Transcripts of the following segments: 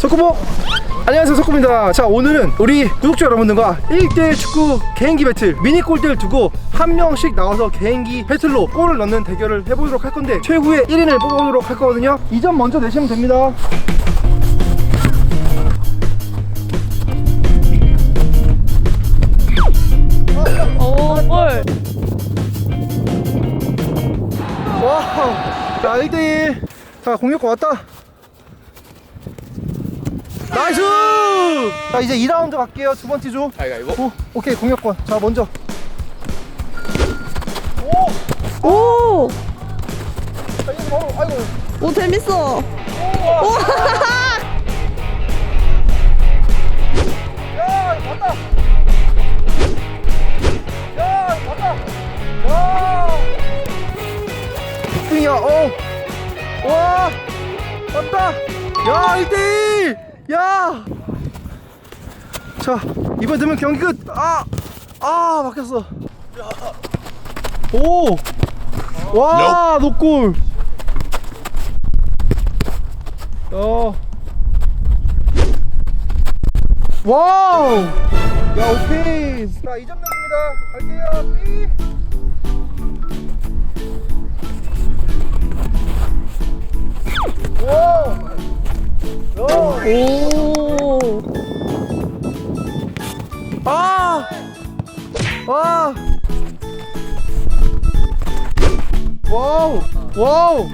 석구보 안녕하세요 석구입니다. 자 오늘은 우리 구독자 여러분들과 1대1 축구 개인기 배틀 미니 골대를 두고 한 명씩 나와서 개인기 배틀로 골을 넣는 대결을 해보도록 할 건데 최후의 1인을 뽑아보도록 할 거거든요. 2점 먼저 내시면 됩니다. 오, 볼. 와우. 자 1대1 자 공격권 왔다 나이스! 자 이제 2라운드 갈게요. 두 번째 조. 가위가위보 오, 오케이 공격권. 자 먼저. 오, 자 이제 바로 아이고. 오 재밌어. 야 이거 왔다. 야 이거 왔다. 야 빅등이야. 어와. 왔다. 야 1대1 야 자, 이번 되면 경기 끝. 아, 아, 막혔어. 오, 와, 노골. 야, 와우. 야, 오케이. 자, 2점 내기입니다. 갈게요. 삐. 와우. 야. 오, 아! 와! 와우! 와우!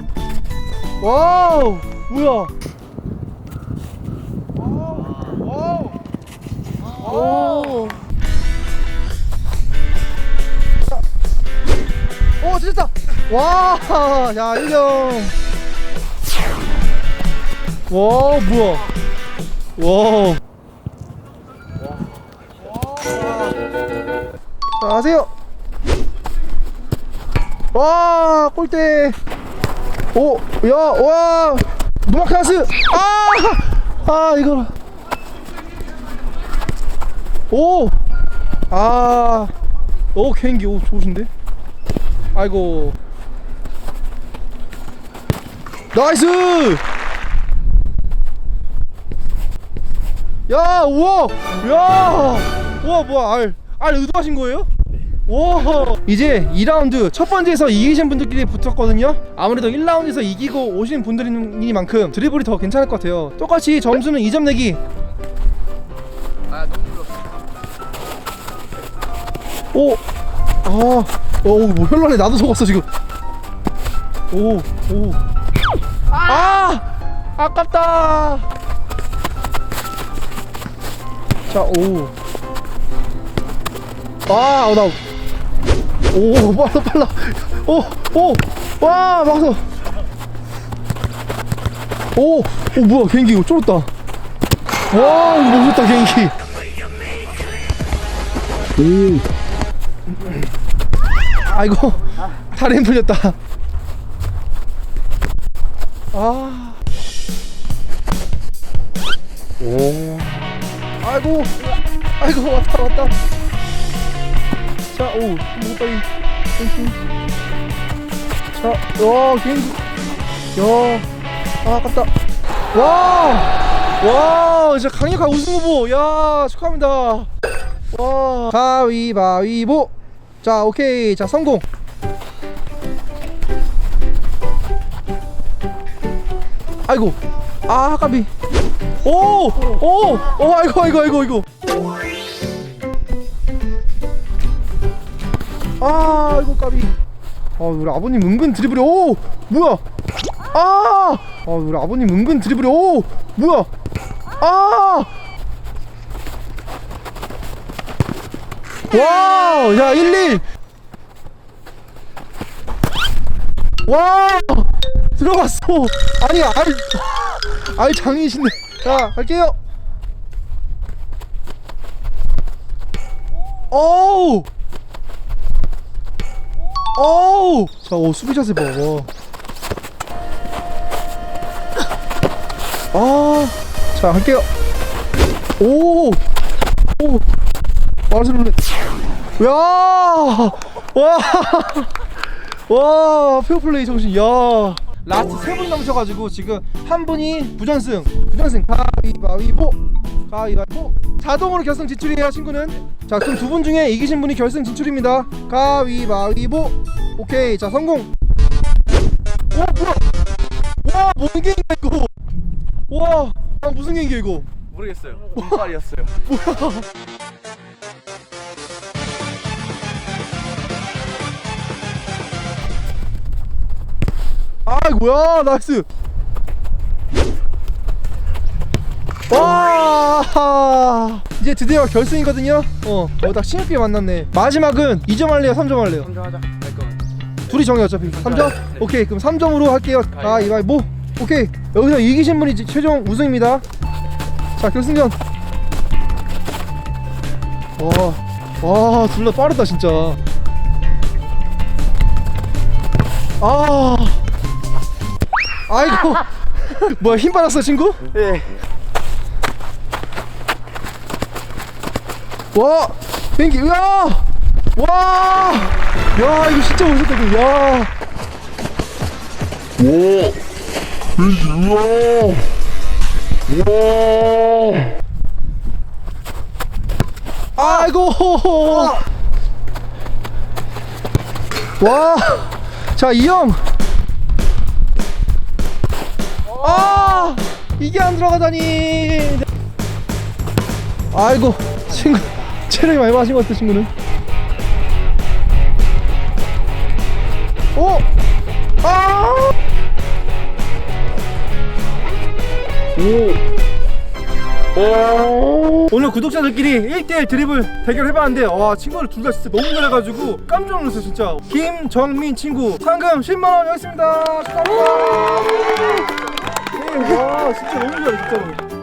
와우! 뭐야? 와우! 오. 오, 진짜! 와! 야, 1점! 와, 뭐야? 와! 자, 하세요! 와, 골대! 오, 야, 와! 노마카스! 아! 아, 이거. 오! 아. 오, 개인기, 오, 좋으신데? 아이고. 나이스! 야, 우와! 야! 우와, 뭐야, 알. 알 의도하신 거예요? 와! 이제 2라운드 첫 번째에서 이기신 분들끼리 붙었거든요. 아무래도 1라운드에서 이기고 오신 분들이니만큼 드리블이 더 괜찮을 것 같아요. 똑같이 점수는 2점 내기. 아 너무 오! 아, 오, 뭐 현란해. 나도 속았어, 지금. 오, 오. 아! 아깝다! 자, 오. 아, 어, 나. 오, 빨라, 빨라. 오, 오. 와, 막았어. 오, 오, 뭐야, 개인기 이거 쫄았다. 와, 이거 멋있다, 개인기. 아이고 다리 풀렸다 아 오. 아이고. 아이고 왔다 왔다. 자오 너무 빨리. 땡큐 자와 개인기 야아 아깝다. 와와 진짜 강력한 우승 후보. 야 축하합니다. 와 가위바위보. 자 오케이. 자 성공. 아이고 아 까비. 오오 오 아이고 아이고 아이고 아이고. 아 아이고 까비. 아 우리 아버님 은근 드리블이 오 뭐야? 아, 아 우리 아버님 은근 드리블이 오 뭐야? 아! 와우, 야, 1, 1. 와, 들어갔어. 아니, 알, 알 장이신데. 자, 갈게요. 어우. 어우. 자, 오, 수비 자세 봐. 와. 아, 자, 갈게요. 오, 오. 바르셀로나 야! 와! 와, 페어플레이 정신. 야. 라스트 세 분이 남으셔가지고 지금 한 분이 부전승 부전승. 가위바위보 가위바위보. 자동으로 결승 진출이에요 친구는. 자 그럼 두 분 중에 이기신 분이 결승 진출입니다. 가위바위보. 오케이 자 성공. 와 뭐야? 와 무슨 게임이야 이거? 와 아, 무슨 게임이야 이거? 모르겠어요. 운빨이었어요. 아이 고야? 나이스. 와! 이제 드디어 결승이거든요? 어딱 신입게 만났네. 마지막은 2점 할래요? 3점 할래요? 성장하자. 할 거면. 둘이 정해 어차피. 3점? 네. 오케이 그럼 3점으로 할게요. 가위바위보 오케이. 여기서 이기신 분이 최종 우승입니다. 자 결승전. 와와둘 다 빠르다 진짜. 아 아이고. 뭐야 힘 받았어 친구? 예. 와 비행기 으아! 와야 이거 진짜 멋있다 이거. 야. 아이고. 와 자 이 형 이게 안 들어가다니 아이고 친구 체력이 많이 마신 것 같아 친구는 오! 아! 오! 오늘 구독자들끼리 1대1 드리블 대결 해봤는데 와 친구들 둘다 진짜 너무 잘해가지고 깜짝 놀랐어요 진짜 김정민 친구 상금 10만원 여기 있습니다 축하합니다 네, 와 진짜 너무 잘해 진짜로